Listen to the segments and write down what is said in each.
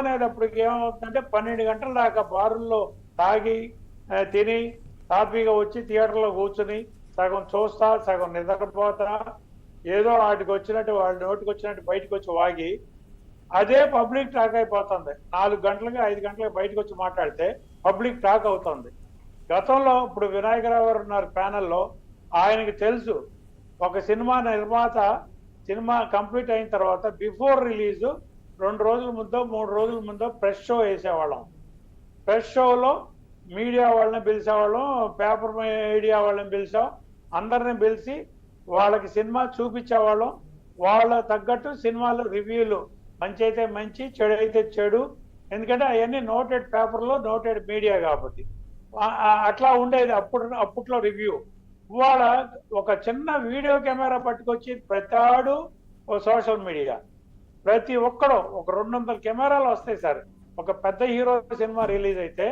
అనేటప్పటికి ఏమవుతుందంటే పన్నెండు గంటల దాకా బారుల్లో తాగి తిని హ్యాపీగా వచ్చి థియేటర్లో కూర్చుని సగం చూస్తా సగం నిద్రపోతా ఏదో వాటికి వచ్చినట్టు వాళ్ళ నోటికి వచ్చినట్టు బయటకు వచ్చి వాగి అదే పబ్లిక్ టాక్ అయిపోతుంది. నాలుగు గంటలకి ఐదు గంటలకి బయటకు వచ్చి మాట్లాడితే పబ్లిక్ టాక్ అవుతుంది. గతంలో ఇప్పుడు వినాయకరావు గారు ఉన్నారు ప్యానెల్లో ఆయనకి తెలుసు ఒక సినిమా నిర్మాత సినిమా కంప్లీట్ అయిన తర్వాత బిఫోర్ రిలీజ్ రెండు రోజుల ముందో మూడు రోజుల ముందో ప్రెస్ షో వేసేవాళ్ళం. ప్రెస్ షోలో మీడియా వాళ్ళని పిలిచేవాళ్ళం పేపర్ మీడియా వాళ్ళని పిలిచాం అందరిని పిలిచి వాళ్ళకి సినిమా చూపించేవాళ్ళం. వాళ్ళ తగ్గట్టు సినిమాలు రివ్యూలు మంచి అయితే మంచి చెడు అయితే చెడు. ఎందుకంటే అవన్నీ నోటెడ్ పేపర్లో నోటెడ్ మీడియా కాబట్టి. అట్లా ఉండేది అప్పుడు అప్పట్లో రివ్యూ. ఇవాళ ఒక చిన్న వీడియో కెమెరా పట్టుకొచ్చి ప్రతాడు ఓ సోషల్ మీడియా. ప్రతి ఒక్కడు ఒక రెండు వందల కెమెరాలు వస్తాయి సార్. ఒక పెద్ద హీరో సినిమా రిలీజ్ అయితే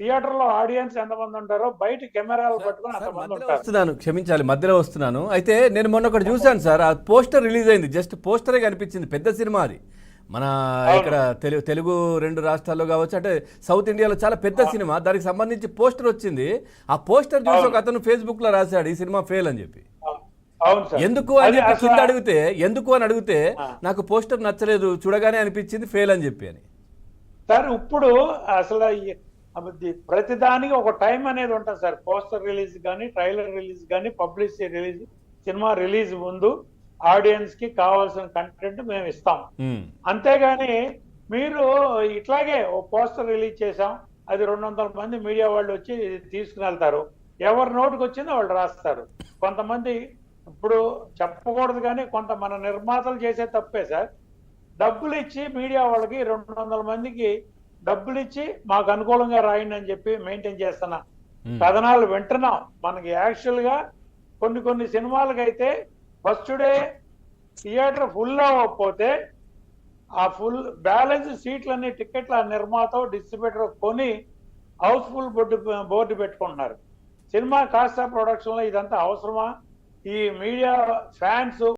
థియేటర్లో ఆడియన్స్ ఎంతమంది ఉంటారో బయట కెమెరాలు పట్టుకొని అంతమంది ఉంటారు. వస్తున్నాను క్షమించాలి మధ్యలో వస్తున్నాను. అయితే నేను మొన్న ఒకటి చూశాను సార్ ఆ పోస్టర్ రిలీజ్ అయింది జస్ట్ పోస్టరే కనిపించింది పెద్ద సినిమా అది. మన ఇక్కడ తెలుగు తెలుగు రెండు రాష్ట్రాల్లో కావచ్చు అంటే సౌత్ ఇండియాలో చాలా పెద్ద సినిమా దానికి సంబంధించి పోస్టర్ వచ్చింది. ఆ పోస్టర్ చూసి ఒక అతను ఫేస్బుక్లో రాశాడు ఈ సినిమా ఫెయిల్ అని చెప్పి. ఎందుకు అని కింద అడిగితే ఎందుకు అని అడిగితే. నాకు పోస్టర్ నచ్చలేదు చూడగానే అనిపించింది ఫెయిల్ అని చెప్పి అని. సార్ ఇప్పుడు అసలు ప్రతిదానికి ఒక టైం అనేది ఉంటుంది సార్. పోస్టర్ రిలీజ్ కానీ ట్రైలర్ రిలీజ్ కానీ పబ్లిసిటీ రిలీజ్ సినిమా రిలీజ్ ముందు ఆడియన్స్కి కావాల్సిన కంటెంట్ మేము ఇస్తాం. అంతేగాని మీరు ఇట్లాగే ఓ పోస్టర్ రిలీజ్ చేసాం అది రెండు వందల మంది మీడియా వాళ్ళు వచ్చి తీసుకుని వెళ్తారు. ఎవరి నోటికి వచ్చిందో వాళ్ళు రాస్తారు. కొంతమంది ఇప్పుడు చెప్పకూడదు కానీ కొంత మన నిర్మాతలు చేసే తప్పే సార్. డబ్బులు ఇచ్చి మీడియా వాళ్ళకి రెండు వందల మందికి డబ్బులు ఇచ్చి మాకు అనుకూలంగా రాయండి అని చెప్పి మెయింటైన్ చేస్తున్నా. కథనాలు వింటున్నాం. మనకి యాక్చువల్గా కొన్ని కొన్ని సినిమాలకైతే ఫస్ట్ డే థియేటర్ ఫుల్ అవ్వకపోతే ఆ ఫుల్ బ్యాలెన్స్ సీట్లన్నీ టికెట్ల నిర్మాత డిస్ట్రిబ్యూటర్ కొని హౌస్ఫుల్ బోర్డు బోర్డు పెట్టుకుంటున్నారు. సినిమా కాస్ట్ ఆఫ్ ప్రొడక్షన్లో ఇదంతా అవసరమా? ఈ మీడియా ఫ్యాన్స్